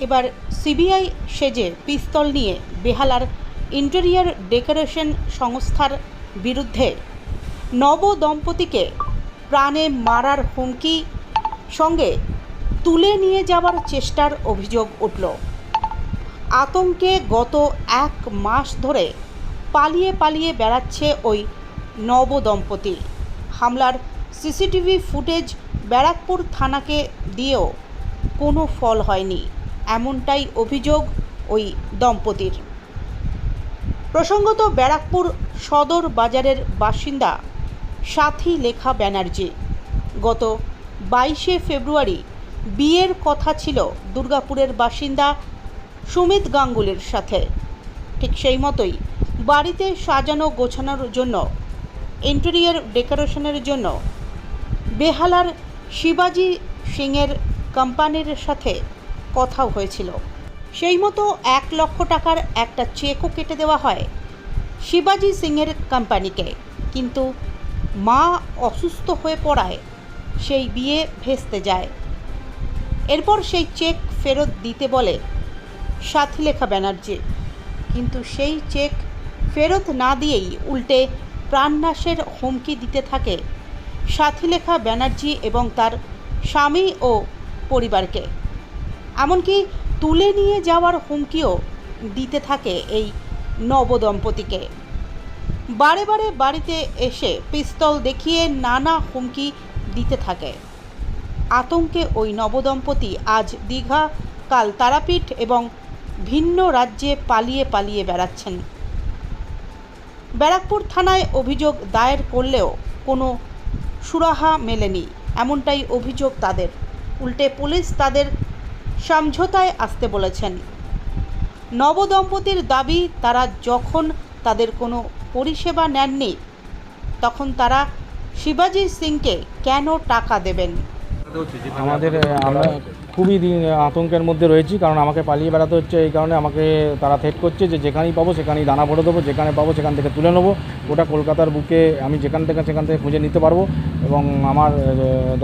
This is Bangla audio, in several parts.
এবার সিবিআই সেজে পিস্তল নিয়ে বেহালার ইন্টেরিয়ার ডেকোরেশন সংস্থার বিরুদ্ধে নব দম্পতিকে প্রাণে মারার হুমকি, সঙ্গে তুলে নিয়ে যাওয়ার চেষ্টার অভিযোগ উঠল। আতঙ্কে গত এক মাস ধরে পালিয়ে পালিয়ে বেড়াচ্ছে ওই নবদম্পতি। হামলার সিসিটিভি ফুটেজ ব্যারাকপুর থানাকে দিয়েও কোনো ফল হয়নি। এমনটাই অভিযোগ ওই দম্পতির। প্রসঙ্গত ব্যারাকপুর সদর বাজারের বাসিন্দা সাথী লেখা ব্যানার্জি, গত বাইশে ফেব্রুয়ারি বিয়ের কথা ছিল দুর্গাপুরের বাসিন্দা সুমিত গাঙ্গুলির সাথে। ঠিক সেই মতোই বাড়িতে সাজানো গোছানোর জন্য, ইন্টেরিয়ার ডেকোরেশনের জন্য বেহালার শিবাজি সিংয়ের কোম্পানির সাথে কথা হয়েছিল। সেই মতো এক লক্ষ টাকার একটা চেকও কেটে দেওয়া হয় শিবাজি সিংয়ের কোম্পানিকে। কিন্তু মা অসুস্থ হয়ে পড়ায়, সেই বিয়ে ভেস্তে যায়। এরপর সেই চেক ফেরত দিতে বলে সাথীলেখা ব্যানার্জি। কিন্তু সেই চেক ফেরত না দিয়েই উল্টে প্রাণনাশের হুমকি দিতে থাকে সাথীলেখা ব্যানার্জি এবং তার স্বামী ও পরিবারকে। এমনকি তুলে নিয়ে যাওয়ার হুমকিও দিতে থাকে এই নবদম্পতিকে। বারে বারে বাড়িতে এসে পিস্তল দেখিয়ে নানা হুমকি দিতে থাকে। আতঙ্কে ওই নবদম্পতি আজ দীঘা, কাল তারাপীঠ এবং ভিন্ন রাজ্যে পালিয়ে পালিয়ে বেড়াচ্ছেন। ব্যারাকপুর থানায় অভিযোগ দায়ের করলেও কোনো সুরাহা মেলেনি, এমনটাই অভিযোগ তাদের। উল্টে পুলিশ তাদের সমঝোতায় আসতে বলেছেন। নবদম্পতির দাবি, তারা যখন তাদের কোনো পরিষেবা নেননি, তখন তারা শিবাজি সিংকে কেন টাকা দেবেন? আমাদের, আমরা খুবই আতঙ্কের মধ্যে রয়েছি, কারণ আমাকে পালিয়ে বেড়াতে হচ্ছে এই কারণে আমাকে তারা থেট করছে যে যেখানেই পাবো সেখানেই দানা ভরে দেবো, যেখানে পাবো সেখান থেকে তুলে নেব। ওটা কলকাতার বুকে আমি যেখান থেকে সেখান থেকে খুঁজে নিতে পারব এবং আমার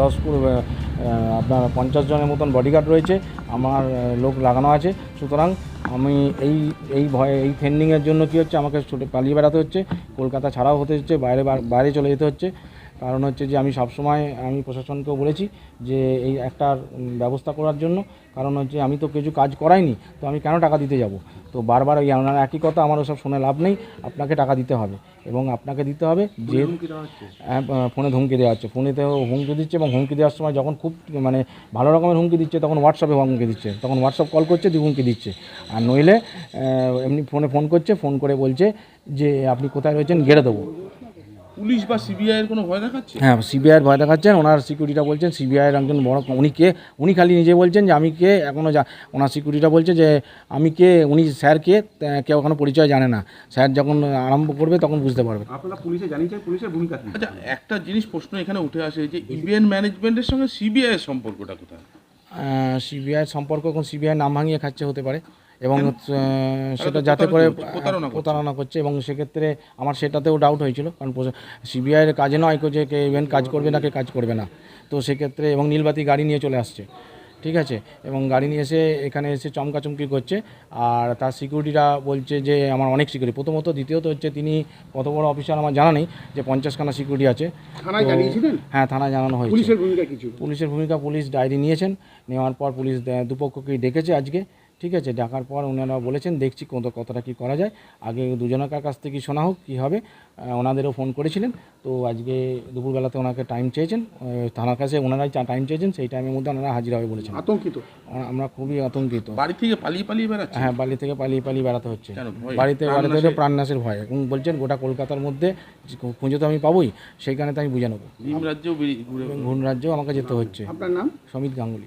দশ আপনার পঞ্চাশ জনের মতন বডিগার্ড রয়েছে, আমার লোক লাগানো আছে। সুতরাং আমি এই এই ভয়ে, এই ট্রেন্ডিংয়ের জন্য কী হচ্ছে, আমাকে ছুটে পালিয়ে বেড়াতে হচ্ছে, কলকাতা ছাড়াও হতে হচ্ছে, বাইরে বাইরে চলে যেতে হচ্ছে। কারণ হচ্ছে যে আমি সবসময় আমি প্রশাসনকেও বলেছি যে এই একটা ব্যবস্থা করার জন্য কারণ হচ্ছে আমি তো কিছু কাজ করাইনি তো আমি কেন টাকা দিতে যাব? তো বারবার ওই আপনার একই কথা আমার ওসব শুনে লাভ নেই আপনাকে টাকা দিতে হবে এবং আপনাকে দিতে হবে যে হ্যাঁ, ফোনে ধমকি দেওয়া হচ্ছে। ফোনেতেও হুমকি দিচ্ছে এবং হুমকি দেওয়ার সময় যখন খুব মানে ভালো রকমের হুমকি দিচ্ছে তখন হোয়াটসঅ্যাপে হুমকি দিচ্ছে তখন হোয়াটসঅ্যাপ কল করছে দিয়ে হুমকি দিচ্ছে। আর নইলে এমনি ফোনে ফোন করছে ফোন করে বলছে যে আপনি কোথায় রয়েছেন গেড়ে দেবো। পুলিশ বা সিবিআই এর কোনো ভয় দেখাচ্ছে? হ্যাঁ সিবিআইয়ের ভয় দেখাচ্ছেন ওনার সিকিউরিটিটা বলছেন সিবিআইয়ের একজন বড় উনি কে? উনি খালি নিজে বলছেন যে আমি কে? এখনও যা ওনার সিকিউরিটিটা বলছে যে আমি কে? উনি স্যার কে? কেউ এখনও পরিচয় জানে না। স্যার যখন আরম্ভ করবে তখন বুঝতে পারবে। আপনারা পুলিশে জানিয়েছেন পুলিশের ভূমিকা আচ্ছা একটা জিনিস প্রশ্ন এখানে উঠে আসে যে ইভেন্ট ম্যানেজমেন্টের সঙ্গে সিবিআই এর সম্পর্কটা কোথায়? সিবিআইয়ের সম্পর্ক এখন সিবিআই নাম ভাঙিয়ে খাচ্ছে হতে পারে। এবং সেটা যাতে করে প্রতারণা করছে। প্রতারণা করছে এবং সেক্ষেত্রে আমার সেটাতেও ডাউট হয়েছিল কারণ সিবিআইয়ের কাজে নয় যে কে ইভেন্ট কাজ করবে না কে কাজ করবে না। তো সেক্ষেত্রে এবং নীলবাতি গাড়ি নিয়ে চলে আসছে ঠিক আছে? এবং গাড়ি নিয়ে এসে এখানে এসে চমকাচমকি করছে আর তার সিকিউরিটিরা বলছে যে আমার অনেক সিকিউরিটি প্রথমত দ্বিতীয়ত হচ্ছে তিনি কত বড় অফিসার আমার জানা নেই যে পঞ্চাশখানা সিকিউরিটি আছে। হ্যাঁ থানায় জানানো হয়েছে। পুলিশের ভূমিকা পুলিশ ডায়েরি নিয়েছেন নেওয়ার পর পুলিশ দুপক্ষকেই ডেকেছে আজকে। ঠিক আছে ডাকার পর ওনারা বলেছেন দেখছি কত কতটা কী করা যায়। আগে দুজনকার কাছ থেকে শোনা হোক কী হবে। ওনাদেরও ফোন করেছিলেন। তো আজকে দুপুরবেলাতে ওনাকে টাইম চেয়েছেন। থানার কাছে ওনারাই টাইম চেয়েছেন। সেই টাইমের মধ্যে ওনারা হাজির হবে বলেছেন। আতঙ্কিত? আমরা খুবই আতঙ্কিত। বাড়ি থেকে পালিয়ে পালিয়ে বেড়াচ্ছে? হ্যাঁ বাড়ি থেকে পালিয়ে পালিয়ে বেড়াতে হচ্ছে। বাড়িতে বাড়িতে প্রাণনাশের- ভয়। এবং বলছেন গোটা কলকাতার মধ্যে খুঁজে তো আমি পাবোই। সেইখানে তো আমি বুঝে নেব। ঘুণ রাজ্যেও আমাকে যেতে হচ্ছে। আপনার নাম? সমিত গাঙ্গুলি।